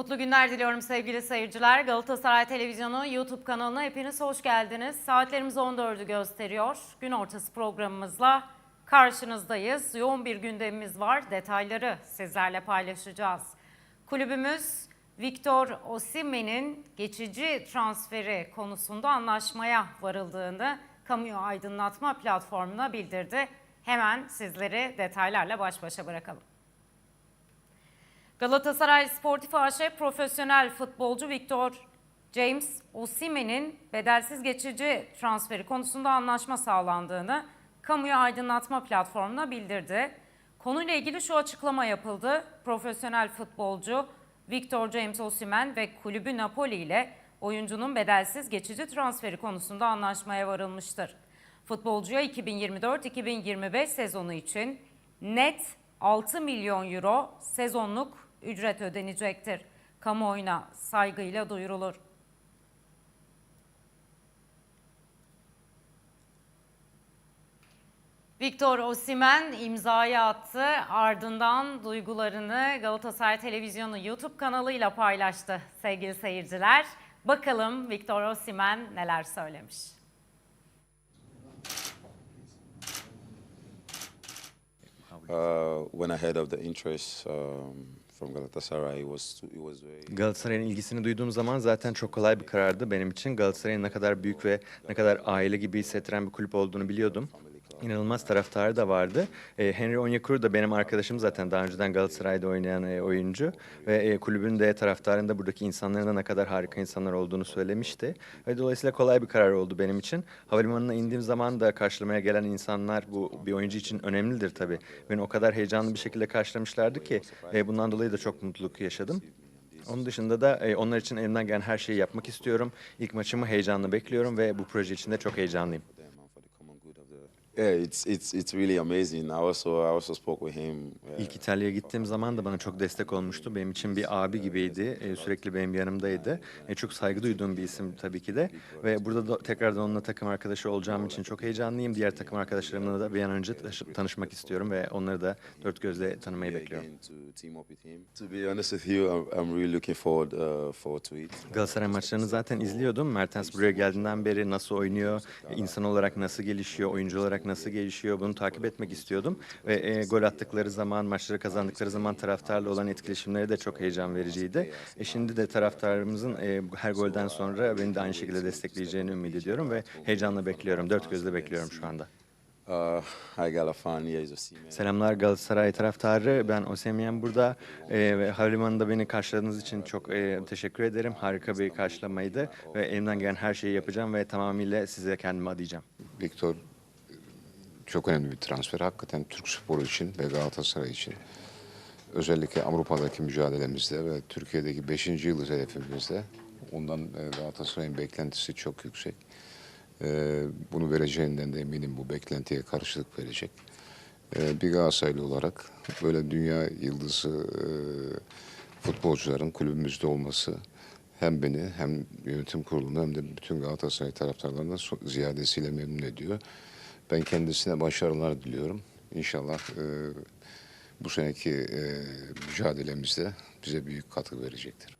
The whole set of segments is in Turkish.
Mutlu günler diliyorum sevgili seyirciler. Galatasaray Televizyonu YouTube kanalına hepiniz hoş geldiniz. Saatlerimiz 14'ü gösteriyor. Gün ortası programımızla karşınızdayız. Yoğun bir gündemimiz var. Detayları sizlerle paylaşacağız. Kulübümüz Victor Osimhen'in geçici transferi konusunda anlaşmaya varıldığını kamuoyu aydınlatma platformuna bildirdi. Hemen sizleri detaylarla baş başa bırakalım. Galatasaray Sportif AŞ profesyonel futbolcu Victor James Osimhen'in bedelsiz geçici transferi konusunda anlaşma sağlandığını kamuya aydınlatma platformuna bildirdi. Konuyla ilgili şu açıklama yapıldı. Profesyonel futbolcu Victor James Osimhen ve kulübü Napoli ile oyuncunun bedelsiz geçici transferi konusunda anlaşmaya varılmıştır. Futbolcuya 2024-2025 sezonu için net 6 milyon euro sezonluk ücret ödenecektir. Kamuoyuna saygıyla duyurulur. Victor Osimhen imzayı attı. Ardından duygularını Galatasaray Televizyonu YouTube kanalıyla paylaştı sevgili seyirciler. Bakalım Victor Osimhen neler söylemiş. Uh, when I heard of the interest um, Galatasaray'ın ilgisini duyduğum zaman zaten çok kolay bir karardı benim için. Galatasaray'ın ne kadar büyük ve ne kadar aile gibi hissettiren bir kulüp olduğunu biliyordum. İnanılmaz taraftarı da vardı. E, Henry Onyekuru da benim arkadaşım zaten daha önceden Galatasaray'da oynayan e, oyuncu. Ve e, kulübün de taraftarın da buradaki insanların da ne kadar harika insanlar olduğunu söylemişti. Ve dolayısıyla kolay bir karar oldu benim için. Havalimanına indiğim zaman da karşılamaya gelen insanlar bu bir oyuncu için önemlidir tabii. Beni o kadar heyecanlı bir şekilde karşılamışlardı ki e, bundan dolayı da çok mutluluk yaşadım. Onun dışında da e, onlar için elimden gelen her şeyi yapmak istiyorum. İlk maçımı heyecanla bekliyorum ve bu proje için de çok heyecanlıyım. them and for the common good of the. Yeah, it's it's it's really amazing. I also I also spoke with him. İlk İtalya'ya gittiğim zaman da bana çok destek olmuştu. Benim için bir abi gibiydi. E, sürekli benim yanımdaydı. E, çok saygı duyduğum bir isim tabii ki de. Ve burada da tekrardan onunla takım arkadaşı olacağım için çok heyecanlıyım. Diğer takım arkadaşlarımla da bir an önce tanışmak istiyorum ve onları da dört gözle tanımayı bekliyorum. to be honest with you, I'm, really looking forward uh, forward to it. Galatasaray maçlarını zaten izliyordum. Mertens buraya geldiğinden beri nasıl oynuyor, insan olarak nasıl gelişiyor, oyuncu olarak nasıl gelişiyor bunu takip etmek istiyordum. Ve e, gol attıkları zaman, maçları kazandıkları zaman taraftarla olan etkileşimleri de çok heyecan vericiydi. E, şimdi de taraftarımızın e, her golden sonra beni de aynı şekilde destekleyeceğini ümit ediyorum ve heyecanla bekliyorum. Dört gözle bekliyorum şu anda. Uh. Selamlar Galatasaray taraftarı. Ben Osemyen burada e, ve havalimanında beni karşıladığınız için çok e, teşekkür ederim. Harika bir karşılamaydı ve elimden gelen her şeyi yapacağım ve tamamıyla size kendimi adayacağım. Viktor çok önemli bir transfer. Hakikaten Türk sporu için ve Galatasaray için. Özellikle Avrupa'daki mücadelemizde ve Türkiye'deki 5. yıldız hedefimizde ondan e, Galatasaray'ın beklentisi çok yüksek. E, Bunu vereceğinden de eminim bu beklentiye karşılık verecek. E, Bir Galatasaraylı olarak böyle dünya yıldızı futbolcuların kulübümüzde olması hem beni hem yönetim kurulunu hem de bütün Galatasaray taraftarlarını ziyadesiyle memnun ediyor. Ben kendisine başarılar diliyorum. İnşallah e, bu seneki e, mücadelemizde bize büyük katkı verecektir.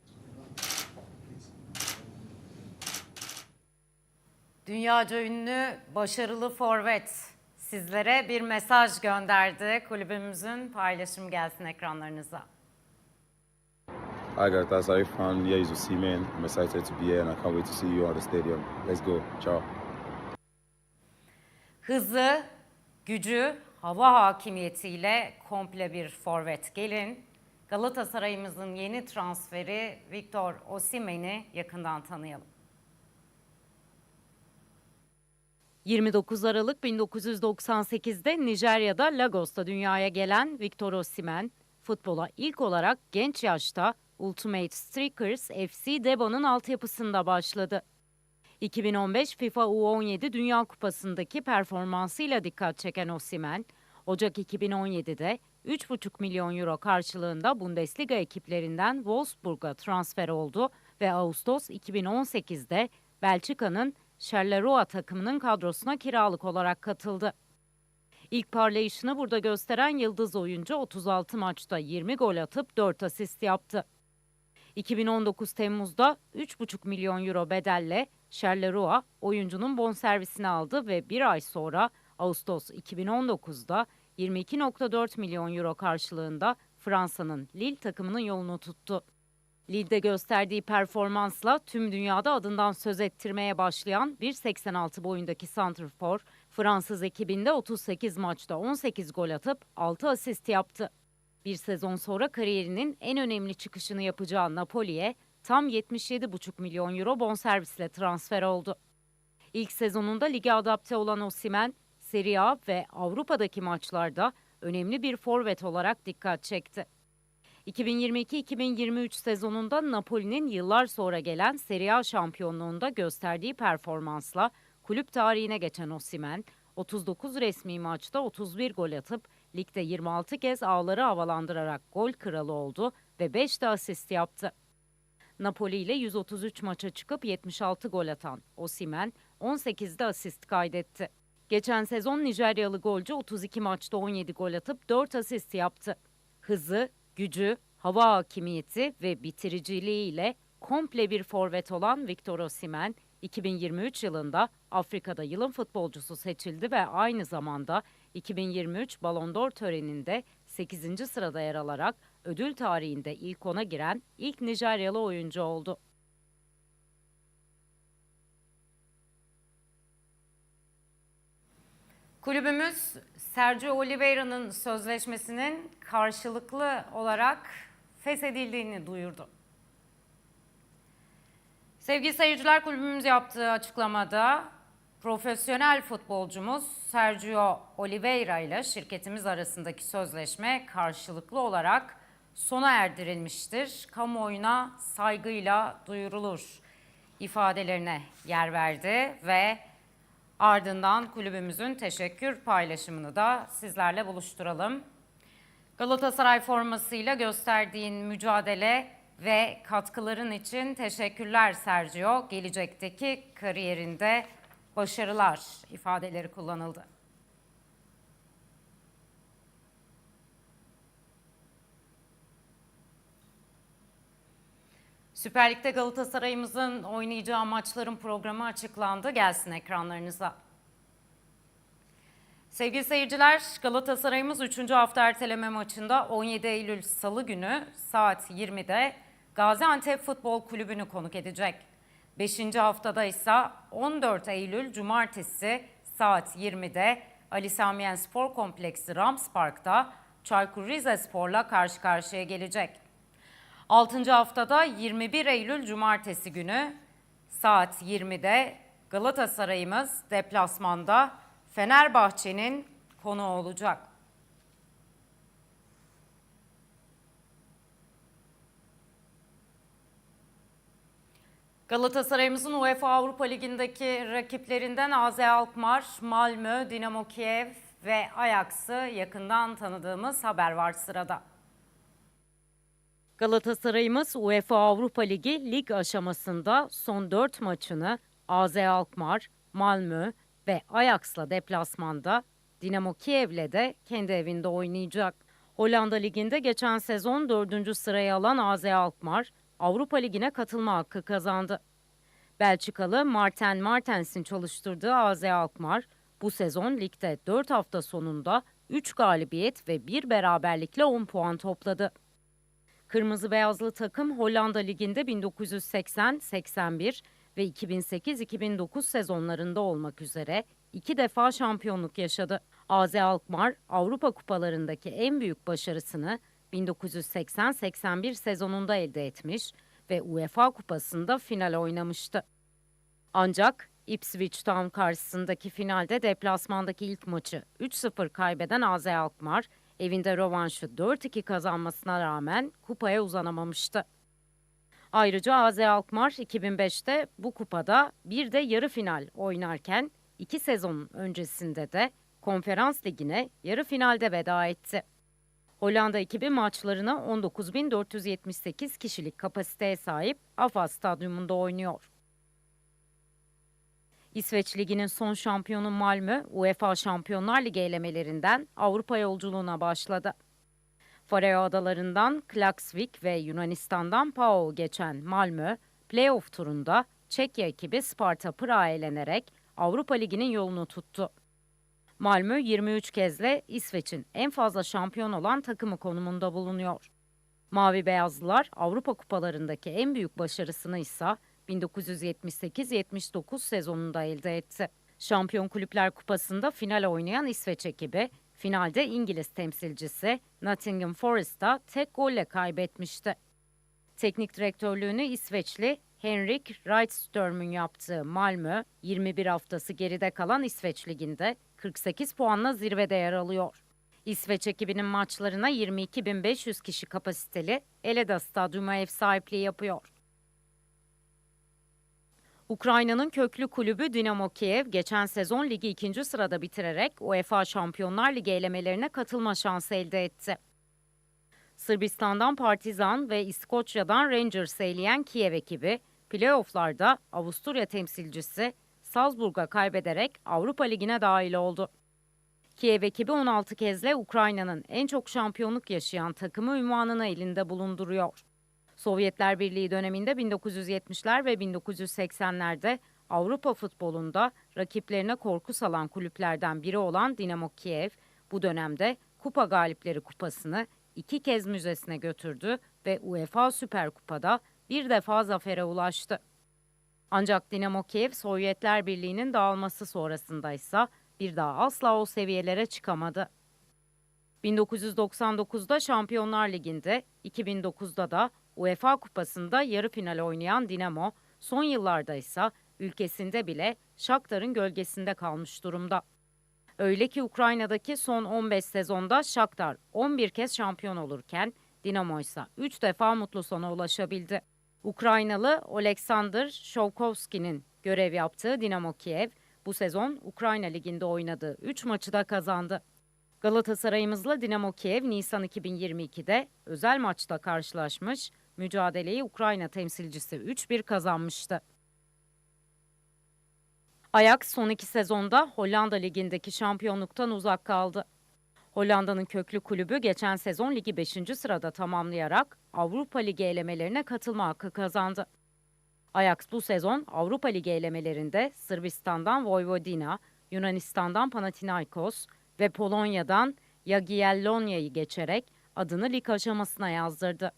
Dünyaca ünlü başarılı forvet sizlere bir mesaj gönderdi. Kulübümüzün paylaşım gelsin ekranlarınıza. Hi Galatasaray fan, yeah, it's Osimhen. I'm excited to be here and I can't wait to see you on the stadium. Let's go. Ciao. Hızı, gücü, hava hakimiyetiyle komple bir forvet. Gelin Galatasaray'ımızın yeni transferi Victor Osimhen'i yakından tanıyalım. 29 Aralık 1998'de Nijerya'da Lagos'ta dünyaya gelen Victor Osimhen, futbola ilk olarak genç yaşta Ultimate Strikers FC Debo'nun altyapısında başladı. 2015 FIFA U17 Dünya Kupası'ndaki performansıyla dikkat çeken Osimhen, Ocak 2017'de 3,5 milyon euro karşılığında Bundesliga ekiplerinden Wolfsburg'a transfer oldu ve Ağustos 2018'de Belçika'nın Charleroi takımının kadrosuna kiralık olarak katıldı. İlk parlayışını burada gösteren yıldız oyuncu 36 maçta 20 gol atıp 4 asist yaptı. 2019 Temmuz'da 3,5 milyon euro bedelle Charleroi oyuncunun bonservisini aldı ve bir ay sonra Ağustos 2019'da 22,4 milyon euro karşılığında Fransa'nın Lille takımının yolunu tuttu. Lille'de gösterdiği performansla tüm dünyada adından söz ettirmeye başlayan 1.86 boyundaki santrfor, Fransız ekibinde 38 maçta 18 gol atıp 6 asist yaptı. Bir sezon sonra kariyerinin en önemli çıkışını yapacağı Napoli'ye tam 77,5 milyon euro bonservisle transfer oldu. İlk sezonunda lige adapte olan Osimhen, Serie A ve Avrupa'daki maçlarda önemli bir forvet olarak dikkat çekti. 2022-2023 sezonunda Napoli'nin yıllar sonra gelen Serie A şampiyonluğunda gösterdiği performansla kulüp tarihine geçen Osimhen, 39 resmi maçta 31 gol atıp ligde 26 kez ağları havalandırarak gol kralı oldu ve 5 de asist yaptı. Napoli ile 133 maça çıkıp 76 gol atan Osimhen 18'de asist kaydetti. Geçen sezon Nijeryalı golcü 32 maçta 17 gol atıp 4 asist yaptı. Hızı, gücü, hava hakimiyeti ve bitiriciliğiyle komple bir forvet olan Victor Osimhen 2023 yılında Afrika'da yılın futbolcusu seçildi ve aynı zamanda 2023 Ballon d'Or töreninde 8. sırada yer alarak ödül tarihinde ilk ona giren ilk Nijeryalı oyuncu oldu. Kulübümüz Sergio Oliveira'nın sözleşmesinin karşılıklı olarak feshedildiğini duyurdu. Sevgili seyirciler kulübümüz yaptığı açıklamada profesyonel futbolcumuz Sergio Oliveira ile şirketimiz arasındaki sözleşme karşılıklı olarak sona erdirilmiştir. Kamuoyuna saygıyla duyurulur ifadelerine yer verdi ve ardından kulübümüzün teşekkür paylaşımını da sizlerle buluşturalım. Galatasaray formasıyla gösterdiğin mücadele ve katkıların için teşekkürler Sergio. Gelecekteki kariyerinde başarılar ifadeleri kullanıldı. Süper Lig'de Galatasaray'ımızın oynayacağı maçların programı açıklandı. Gelsin ekranlarınıza. Sevgili seyirciler, Galatasaray'ımız 3. hafta erteleme maçında 17 Eylül Salı günü saat 20'de Gaziantep Futbol Kulübü'nü konuk edecek. 5. haftada ise 14 Eylül Cumartesi saat 20'de Ali Samiyen Spor Kompleksi Rams Park'ta Çaykur Rizespor'la karşı karşıya gelecek. 6. haftada 21 Eylül Cumartesi günü saat 20'de Galatasaray'ımız deplasmanda Fenerbahçe'nin konuğu olacak. Galatasaray'ımızın UEFA Avrupa Ligi'ndeki rakiplerinden AZ Alkmaar, Malmö, Dinamo Kiev ve Ajax'ı yakından tanıdığımız haber var sırada. Galatasaray'ımız UEFA Avrupa Ligi lig aşamasında son 4 maçını AZ Alkmaar, Malmö ve Ajax'la deplasmanda Dinamo Kiev'le de kendi evinde oynayacak. Hollanda Ligi'nde geçen sezon 4. sırayı alan AZ Alkmaar Avrupa Ligi'ne katılma hakkı kazandı. Belçikalı Marten Martens'in çalıştırdığı AZ Alkmaar bu sezon ligde 4 hafta sonunda 3 galibiyet ve 1 beraberlikle 10 puan topladı. Kırmızı beyazlı takım Hollanda Ligi'nde 1980-81 ve 2008-2009 sezonlarında olmak üzere iki defa şampiyonluk yaşadı. AZ Alkmaar Avrupa kupalarındaki en büyük başarısını 1980-81 sezonunda elde etmiş ve UEFA kupasında final oynamıştı. Ancak Ipswich Town karşısındaki finalde deplasmandaki ilk maçı 3-0 kaybeden AZ Alkmaar evinde rövanşı 4-2 kazanmasına rağmen kupaya uzanamamıştı. Ayrıca AZ Alkmaar 2005'te bu kupada bir de yarı final oynarken iki sezon öncesinde de konferans ligine yarı finalde veda etti. Hollanda ekibi maçlarına 19.478 kişilik kapasiteye sahip AFA stadyumunda oynuyor. İsveç Ligi'nin son şampiyonu Malmö, UEFA Şampiyonlar Ligi elemelerinden Avrupa yolculuğuna başladı. Faroe Adalarından Klaksvik ve Yunanistan'dan Pau geçen Malmö, playoff turunda Çekya ekibi Sparta Prag'a elenerek Avrupa Ligi'nin yolunu tuttu. Malmö 23 kezle İsveç'in en fazla şampiyon olan takımı konumunda bulunuyor. Mavi Beyazlılar Avrupa Kupalarındaki en büyük başarısını ise 1978-79 sezonunda elde etti. Şampiyon Kulüpler Kupası'nda final oynayan İsveç ekibi, finalde İngiliz temsilcisi Nottingham Forest'a tek golle kaybetmişti. Teknik direktörlüğünü İsveçli Henrik Rydström'ün yaptığı Malmö, 21 haftası geride kalan İsveç Ligi'nde 48 puanla zirvede yer alıyor. İsveç ekibinin maçlarına 22.500 kişi kapasiteli Eleda Stadyumu ev sahipliği yapıyor. Ukrayna'nın köklü kulübü Dinamo Kiev geçen sezon ligi ikinci sırada bitirerek UEFA Şampiyonlar Ligi elemelerine katılma şansı elde etti. Sırbistan'dan Partizan ve İskoçya'dan Rangers eleyen Kiev ekibi playofflarda Avusturya temsilcisi Salzburg'a kaybederek Avrupa Ligi'ne dahil oldu. Kiev ekibi 16 kezle Ukrayna'nın en çok şampiyonluk yaşayan takımı ünvanını elinde bulunduruyor. Sovyetler Birliği döneminde 1970'ler ve 1980'lerde Avrupa futbolunda rakiplerine korku salan kulüplerden biri olan Dinamo Kiev, bu dönemde Kupa Galipleri Kupası'nı iki kez müzesine götürdü ve UEFA Süper Kupa'da bir defa zafere ulaştı. Ancak Dinamo Kiev Sovyetler Birliği'nin dağılması sonrasında ise bir daha asla o seviyelere çıkamadı. 1999'da Şampiyonlar Ligi'nde, 2009'da da UEFA Kupası'nda yarı final oynayan Dinamo, son yıllarda ise ülkesinde bile Shakhtar'ın gölgesinde kalmış durumda. Öyle ki Ukrayna'daki son 15 sezonda Shakhtar 11 kez şampiyon olurken Dinamo ise 3 defa mutlu sona ulaşabildi. Ukraynalı Oleksandr Shovkovski'nin görev yaptığı Dinamo Kiev bu sezon Ukrayna Ligi'nde oynadığı 3 maçı da kazandı. Galatasaray'ımızla Dinamo Kiev Nisan 2022'de özel maçta karşılaşmış, mücadeleyi Ukrayna temsilcisi 3-1 kazanmıştı. Ajax son iki sezonda Hollanda Ligi'ndeki şampiyonluktan uzak kaldı. Hollanda'nın köklü kulübü geçen sezon ligi 5. sırada tamamlayarak Avrupa Ligi elemelerine katılma hakkı kazandı. Ajax bu sezon Avrupa Ligi elemelerinde Sırbistan'dan Vojvodina, Yunanistan'dan Panathinaikos ve Polonya'dan Jagiellonia'yı geçerek adını lig aşamasına yazdırdı.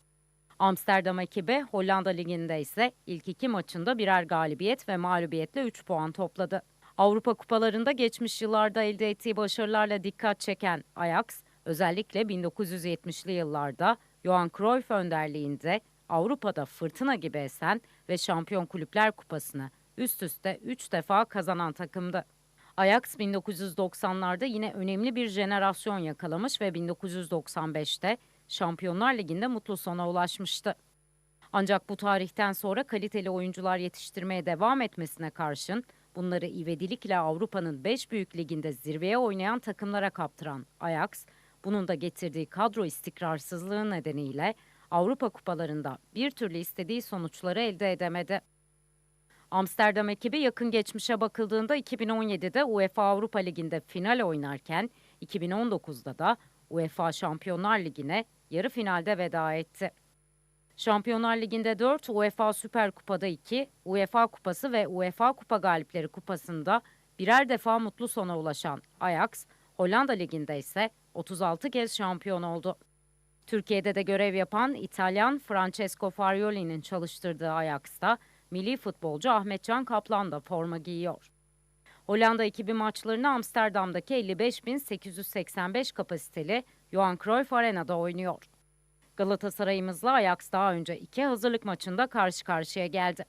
Amsterdam ekibi Hollanda Ligi'nde ise ilk iki maçında birer galibiyet ve mağlubiyetle 3 puan topladı. Avrupa kupalarında geçmiş yıllarda elde ettiği başarılarla dikkat çeken Ajax, özellikle 1970'li yıllarda Johan Cruyff önderliğinde Avrupa'da fırtına gibi esen ve Şampiyon Kulüpler Kupası'nı üst üste 3 defa kazanan takımdı. Ajax 1990'larda yine önemli bir jenerasyon yakalamış ve 1995'te Şampiyonlar Ligi'nde mutlu sona ulaşmıştı. Ancak bu tarihten sonra kaliteli oyuncular yetiştirmeye devam etmesine karşın bunları ivedilikle Avrupa'nın 5 büyük liginde zirveye oynayan takımlara kaptıran Ajax, bunun da getirdiği kadro istikrarsızlığı nedeniyle Avrupa kupalarında bir türlü istediği sonuçları elde edemedi. Amsterdam ekibi yakın geçmişe bakıldığında 2017'de UEFA Avrupa Ligi'nde final oynarken 2019'da da UEFA Şampiyonlar Ligi'ne yarı finalde veda etti. Şampiyonlar Ligi'nde 4, UEFA Süper Kupa'da 2, UEFA Kupası ve UEFA Kupa Galipleri Kupası'nda birer defa mutlu sona ulaşan Ajax, Hollanda Ligi'nde ise 36 kez şampiyon oldu. Türkiye'de de görev yapan İtalyan Francesco Farioli'nin çalıştırdığı Ajax'ta milli futbolcu Ahmetcan Kaplan da forma giyiyor. Hollanda ekibi maçlarını Amsterdam'daki 55.885 kapasiteli Johan Cruyff Arena'da oynuyor. Galatasaray'ımızla Ajax daha önce iki hazırlık maçında karşı karşıya geldi.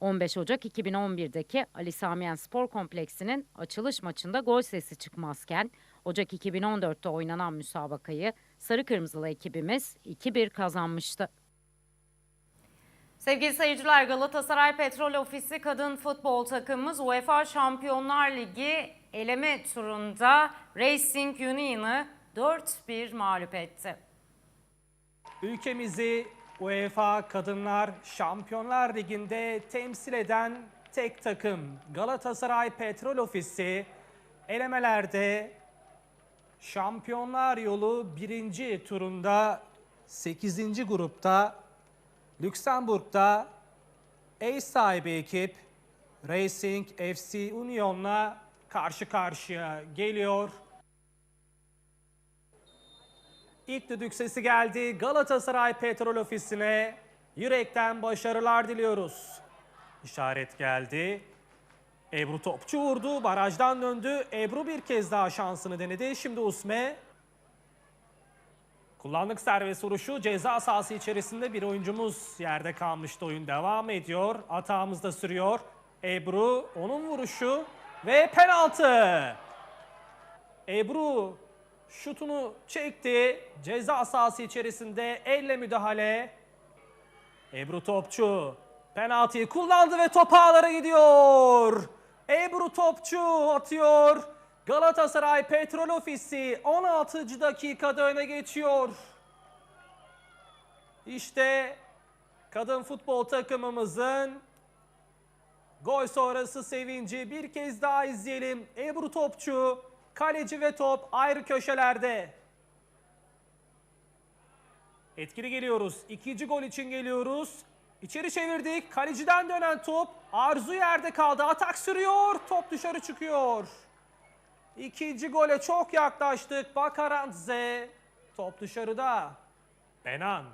15 Ocak 2011'deki Ali Samiyen Spor Kompleksi'nin açılış maçında gol sesi çıkmazken Ocak 2014'te oynanan müsabakayı Sarı Kırmızılı ekibimiz 2-1 kazanmıştı. Sevgili seyirciler Galatasaray Petrol Ofisi kadın futbol takımımız UEFA Şampiyonlar Ligi eleme turunda Racing Union'ı 4-1 mağlup etti. Ülkemizi UEFA Kadınlar Şampiyonlar Ligi'nde temsil eden tek takım Galatasaray Petrol Ofisi elemelerde Şampiyonlar Yolu birinci turunda 8. grupta Lüksemburg'da ev sahibi ekip Racing FC Union'la karşı karşıya geliyor. İlk düdük sesi geldi. Galatasaray Petrol Ofisi'ne yürekten başarılar diliyoruz. İşaret geldi. Ebru topçu vurdu. Barajdan döndü. Ebru bir kez daha şansını denedi. Şimdi Usme. Kullandık serbest vuruşu. Ceza sahası içerisinde bir oyuncumuz yerde kalmıştı. Oyun devam ediyor. Atağımız da sürüyor. Ebru onun vuruşu ve penaltı. Ebru şutunu çekti. Ceza sahası içerisinde elle müdahale. Ebru Topçu penaltıyı kullandı ve top ağlara gidiyor. Ebru Topçu atıyor. Galatasaray Petrol Ofisi 16. dakikada öne geçiyor. İşte kadın futbol takımımızın gol sonrası sevinci bir kez daha izleyelim. Ebru Topçu, kaleci ve top ayrı köşelerde. Etkili geliyoruz. İkinci gol için geliyoruz. İçeri çevirdik. Kaleciden dönen top. Arzu yerde kaldı. Atak sürüyor. Top dışarı çıkıyor. İkinci gole çok yaklaştık. Bakarantze. Top dışarıda. Benan.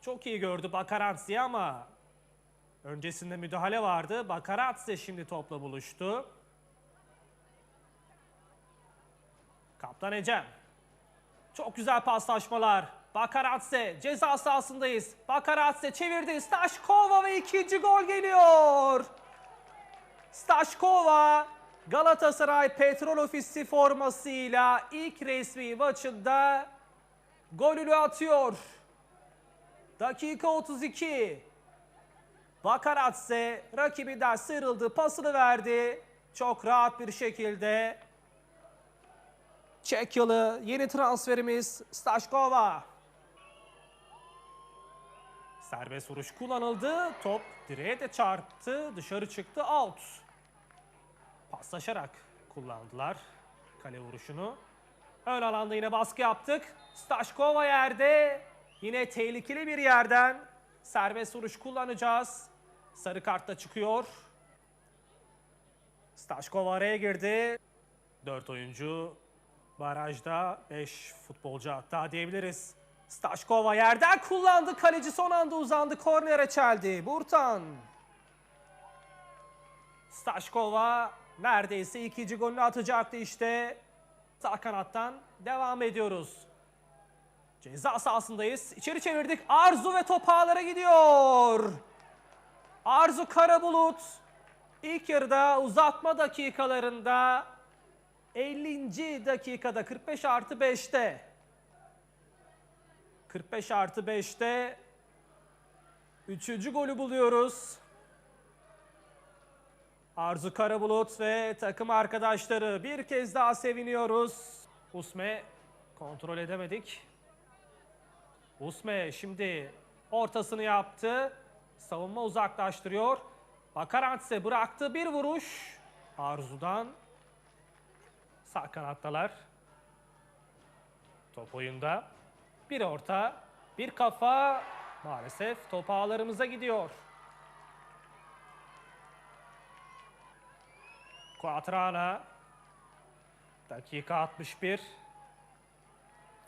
Çok iyi gördü Bakarantze'yi ama öncesinde müdahale vardı. Bakarantze şimdi topla buluştu. Kaptan Ecem. Çok güzel paslaşmalar. Bakaratse ceza sahasındayız. Bakaratse çevirdi. Staşkova ve ikinci gol geliyor. Staşkova Galatasaray Petrol Ofisi formasıyla ilk resmi maçında golünü atıyor. Dakika 32. Bakaratse rakibinden sıyrıldı, pasını verdi. Çok rahat bir şekilde Çekyalı yeni transferimiz Staşkova. Serbest vuruş kullanıldı. Top direğe de çarptı. Dışarı çıktı. Out. Paslaşarak kullandılar kale vuruşunu. Ön alanda yine baskı yaptık. Staşkova yerde. Yine tehlikeli bir yerden serbest vuruş kullanacağız. Sarı kartla çıkıyor. Staşkova araya girdi. 4 oyuncu barajda 5 futbolcu hatta diyebiliriz. Staşkova yerden kullandı. Kaleci son anda uzandı. Kornere çeldi. Burtan. Staşkova neredeyse ikinci golünü atacaktı işte. Sağ kanattan devam ediyoruz. Ceza sahasındayız. İçeri çevirdik. Arzu ve top ağlara gidiyor. Arzu Karabulut ilk yarıda uzatma dakikalarında 50. dakikada 45 artı 5'te 45 artı 5'te 3. golü buluyoruz. Arzu Karabulut ve takım arkadaşları bir kez daha seviniyoruz. Usme kontrol edemedik. Usme şimdi ortasını yaptı. Savunma uzaklaştırıyor. Bakarantse bıraktı bir vuruş. Arzu'dan Sağ kanattalar. Top oyunda. Bir orta, bir kafa. Maalesef top ağlarımıza gidiyor. Quatrana. Dakika 61.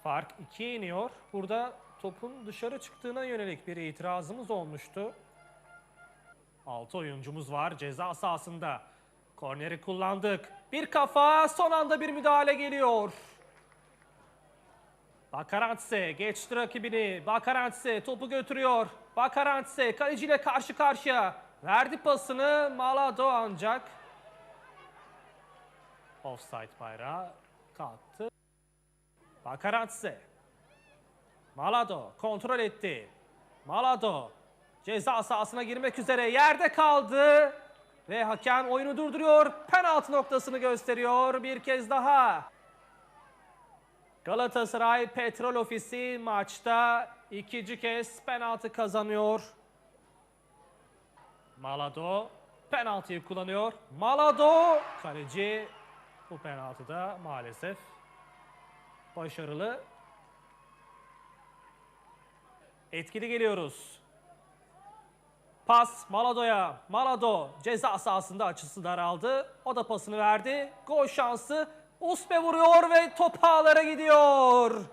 Fark 2'ye iniyor. Burada topun dışarı çıktığına yönelik bir itirazımız olmuştu. 6 oyuncumuz var ceza sahasında. Korneri kullandık. Bir kafa son anda bir müdahale geliyor. Bakaratse geçti rakibini. Bakaratse topu götürüyor. Bakaratse kaleciyle karşı karşıya. Verdi pasını Malado ancak. Offside bayrağı kalktı. Bakaratse. Malado kontrol etti. Malado ceza sahasına girmek üzere yerde kaldı. Ve hakem oyunu durduruyor. Penaltı noktasını gösteriyor bir kez daha. Galatasaray Petrol Ofisi maçta ikinci kez penaltı kazanıyor. Malado penaltıyı kullanıyor. Malado kaleci bu penaltıda maalesef başarılı. Etkili geliyoruz. Pas Malado'ya. Malado ceza sahasında açısı daraldı. O da pasını verdi. Gol şansı. Uspe vuruyor ve top ağlara gidiyor.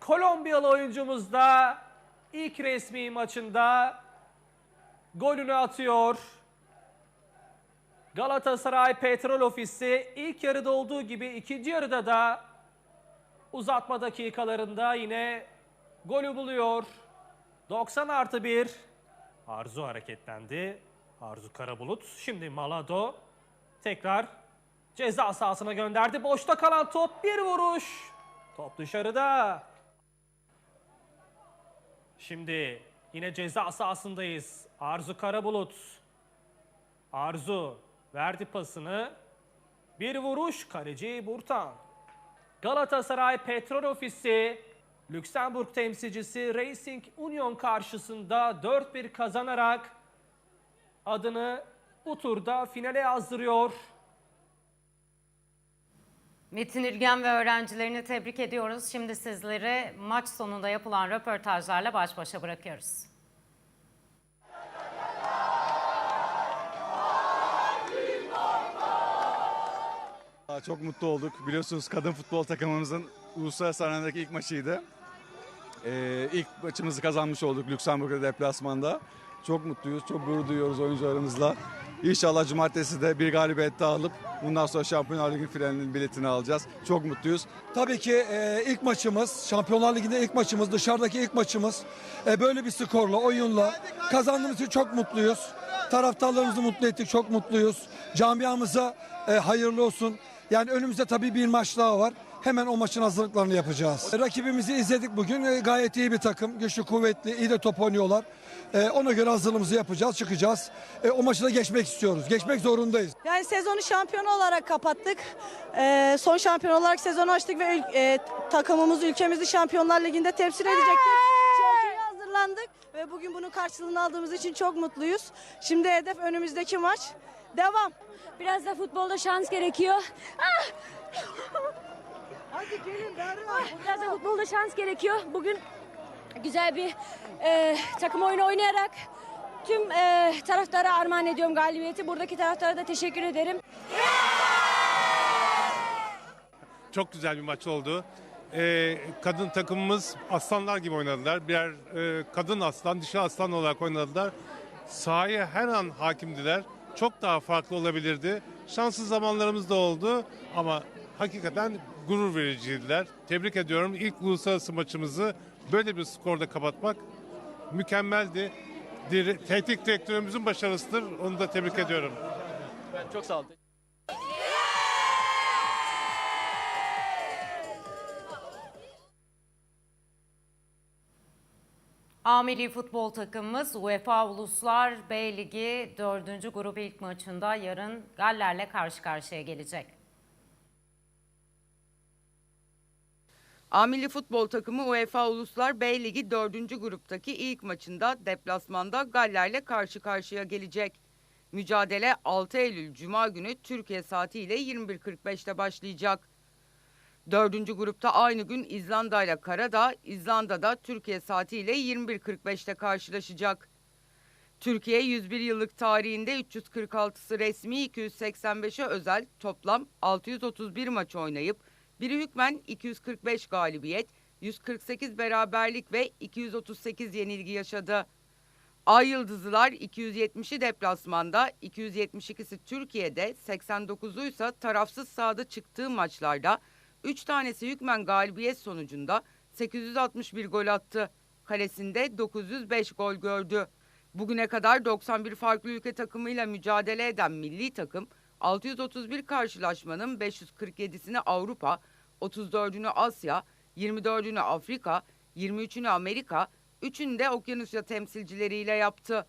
Kolombiyalı oyuncumuz da ilk resmi maçında golünü atıyor. Galatasaray Petrol Ofisi ilk yarıda olduğu gibi ikinci yarıda da uzatma dakikalarında yine golü buluyor. 90 artı 1. Arzu hareketlendi. Arzu Karabulut. Şimdi Malado tekrar ceza sahasına gönderdi. Boşta kalan top bir vuruş. Top dışarıda. Şimdi yine ceza sahasındayız. Arzu Karabulut. Arzu verdi pasını. Bir vuruş kaleci Burtan. Galatasaray Petrol Ofisi Lüksemburg temsilcisi Racing Union karşısında 4-1 kazanarak adını bu turda finale yazdırıyor. Metin İlgen ve öğrencilerini tebrik ediyoruz. Şimdi sizleri maç sonunda yapılan röportajlarla baş başa bırakıyoruz. Çok mutlu olduk. Biliyorsunuz kadın futbol takımımızın uluslararası arenadaki ilk maçıydı. Ee, ilk maçımızı kazanmış olduk Lüksemburg'da deplasmanda. Çok mutluyuz, çok gurur duyuyoruz oyuncularımızla. İnşallah cumartesi de bir galibiyet daha alıp bundan sonra Şampiyonlar Ligi finalinin biletini alacağız. Çok mutluyuz. Tabii ki e, ilk maçımız, Şampiyonlar Ligi'nde ilk maçımız, dışarıdaki ilk maçımız. E, böyle bir skorla, oyunla kazandığımız için çok mutluyuz. Taraftarlarımızı mutlu ettik, çok mutluyuz. Camiamıza e, hayırlı olsun. Yani önümüzde tabii bir maç daha var. Hemen o maçın hazırlıklarını yapacağız. E, rakibimizi izledik bugün. E, gayet iyi bir takım. Güçlü, kuvvetli, iyi de top oynuyorlar. E, ona göre hazırlığımızı yapacağız, çıkacağız. E, o maçı da geçmek istiyoruz. Geçmek zorundayız. Yani sezonu şampiyon olarak kapattık. Ee, son şampiyon olarak sezonu açtık ve e, takımımız ülkemizi Şampiyonlar Ligi'nde temsil edecektir. Çok iyi hazırlandık ve bugün bunun karşılığını aldığımız için çok mutluyuz. Şimdi hedef önümüzdeki maç. Devam. Biraz da futbolda şans gerekiyor. Ah! Hadi gelin Biraz da futbolda şans gerekiyor. Bugün güzel bir e, takım oyunu oynayarak tüm e, taraftara armağan ediyorum galibiyeti. Buradaki taraftara da teşekkür ederim. Çok güzel bir maç oldu. Ee, kadın takımımız aslanlar gibi oynadılar. Birer e, kadın aslan, dişi aslan olarak oynadılar. Sahaya her an hakimdiler. Çok daha farklı olabilirdi. Şanssız zamanlarımız da oldu ama hakikaten gurur vericiydiler. Tebrik ediyorum. İlk uluslararası maçımızı böyle bir skorda kapatmak mükemmeldi. Teknik direktörümüzün başarısıdır. Onu da tebrik ediyorum. Çok sağ olun. A milli futbol takımımız UEFA Uluslar B Ligi 4. grup ilk maçında yarın Galler'le karşı karşıya gelecek. A milli futbol takımı UEFA Uluslar B Ligi 4. gruptaki ilk maçında deplasmanda Galler'le karşı karşıya gelecek. Mücadele 6 Eylül Cuma günü Türkiye saatiyle 21.45'te başlayacak. 4. grupta aynı gün İzlanda ile Karadağ, İzlanda'da Türkiye saatiyle 21.45'te karşılaşacak. Türkiye 101 yıllık tarihinde 346'sı resmi 285'e özel toplam 631 maç oynayıp biri hükmen 245 galibiyet, 148 beraberlik ve 238 yenilgi yaşadı. Ay Yıldızlılar 270'i deplasmanda, 272'si Türkiye'de, 89'u ise tarafsız sahada çıktığı maçlarda 3 tanesi hükmen galibiyet sonucunda 861 gol attı. Kalesinde 905 gol gördü. Bugüne kadar 91 farklı ülke takımıyla mücadele eden milli takım 631 karşılaşmanın 547'sini Avrupa, 34'ünü Asya, 24'ünü Afrika, 23'ünü Amerika, 3'ünü de Okyanusya temsilcileriyle yaptı.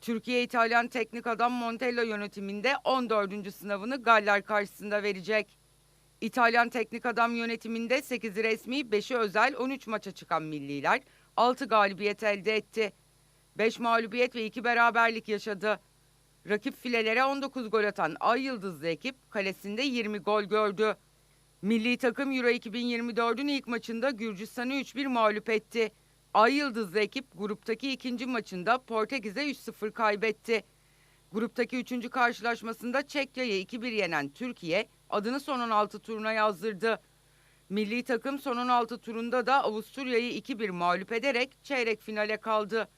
Türkiye İtalyan teknik adam Montello yönetiminde 14. sınavını Galler karşısında verecek. İtalyan teknik adam yönetiminde 8'i resmi, 5'i özel 13 maça çıkan milliler 6 galibiyet elde etti. 5 mağlubiyet ve 2 beraberlik yaşadı. Rakip filelere 19 gol atan Ay Yıldızlı ekip kalesinde 20 gol gördü. Milli takım Euro 2024'ün ilk maçında Gürcistan'ı 3-1 mağlup etti. Ay Yıldızlı ekip gruptaki ikinci maçında Portekiz'e 3-0 kaybetti. Gruptaki üçüncü karşılaşmasında Çekya'yı 2-1 yenen Türkiye adını son 16 turuna yazdırdı. Milli takım son 16 turunda da Avusturya'yı 2-1 mağlup ederek çeyrek finale kaldı.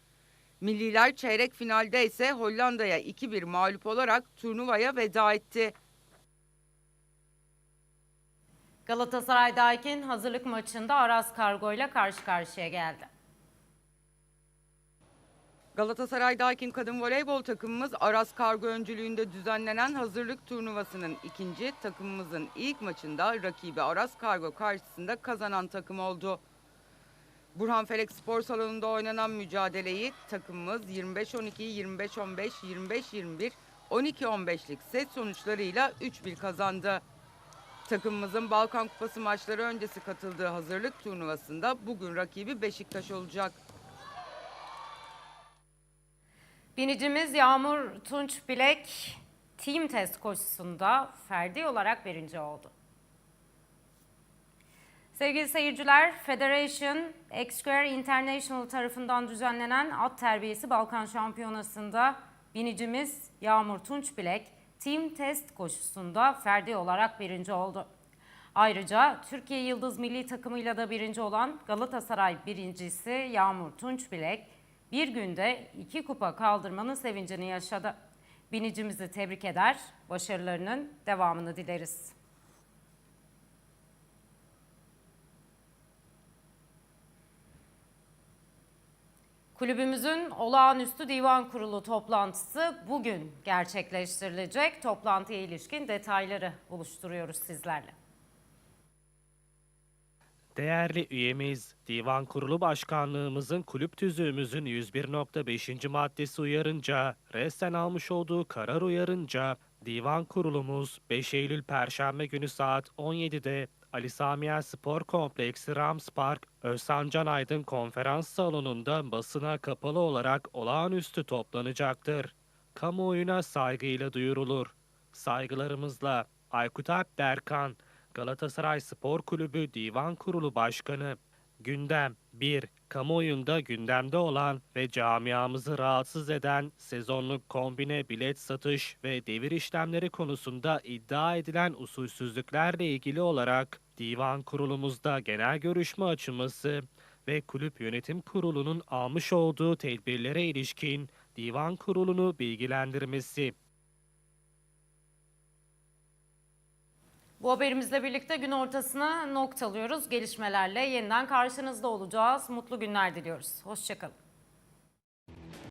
Milliler çeyrek finalde ise Hollanda'ya 2-1 mağlup olarak turnuvaya veda etti. Galatasaray Daikin hazırlık maçında Aras Kargo ile karşı karşıya geldi. Galatasaray Daikin Kadın Voleybol takımımız Aras Kargo öncülüğünde düzenlenen hazırlık turnuvasının ikinci takımımızın ilk maçında rakibi Aras Kargo karşısında kazanan takım oldu. Burhanfelek Spor Salonu'nda oynanan mücadeleyi takımımız 25-12, 25-15, 25-21, 12-15'lik set sonuçlarıyla 3-1 kazandı. Takımımızın Balkan Kupası maçları öncesi katıldığı hazırlık turnuvasında bugün rakibi Beşiktaş olacak. Binicimiz Yağmur Tunç Bilek team test koşusunda ferdi olarak birinci oldu. Sevgili seyirciler, Federation X-Square International tarafından düzenlenen at terbiyesi Balkan Şampiyonası'nda binicimiz Yağmur Tunç Bilek team test koşusunda ferdi olarak birinci oldu. Ayrıca Türkiye Yıldız Milli Takımıyla da birinci olan Galatasaray birincisi Yağmur Tunç Bilek bir günde iki kupa kaldırmanın sevincini yaşadı. Binicimizi tebrik eder, başarılarının devamını dileriz. Kulübümüzün olağanüstü divan kurulu toplantısı bugün gerçekleştirilecek. Toplantıya ilişkin detayları buluşturuyoruz sizlerle. Değerli üyemiz, Divan Kurulu Başkanlığımızın kulüp tüzüğümüzün 101.5. maddesi uyarınca, resen almış olduğu karar uyarınca, Divan Kurulumuz 5 Eylül Perşembe günü saat 17'de Ali Samiyen Spor Kompleksi Rams Park, Özhan Can Aydın Konferans Salonu'nda basına kapalı olarak olağanüstü toplanacaktır. Kamuoyuna saygıyla duyurulur. Saygılarımızla Aykut Alp Berkan, Galatasaray Spor Kulübü Divan Kurulu Başkanı. Gündem 1. Kamuoyunda gündemde olan ve camiamızı rahatsız eden sezonluk kombine bilet satış ve devir işlemleri konusunda iddia edilen usulsüzlüklerle ilgili olarak Divan Kurulumuzda genel görüşme açılması ve kulüp yönetim kurulunun almış olduğu tedbirlere ilişkin Divan Kurulunu bilgilendirmesi. Bu haberimizle birlikte gün ortasına noktalıyoruz. Gelişmelerle yeniden karşınızda olacağız. Mutlu günler diliyoruz. Hoşçakalın.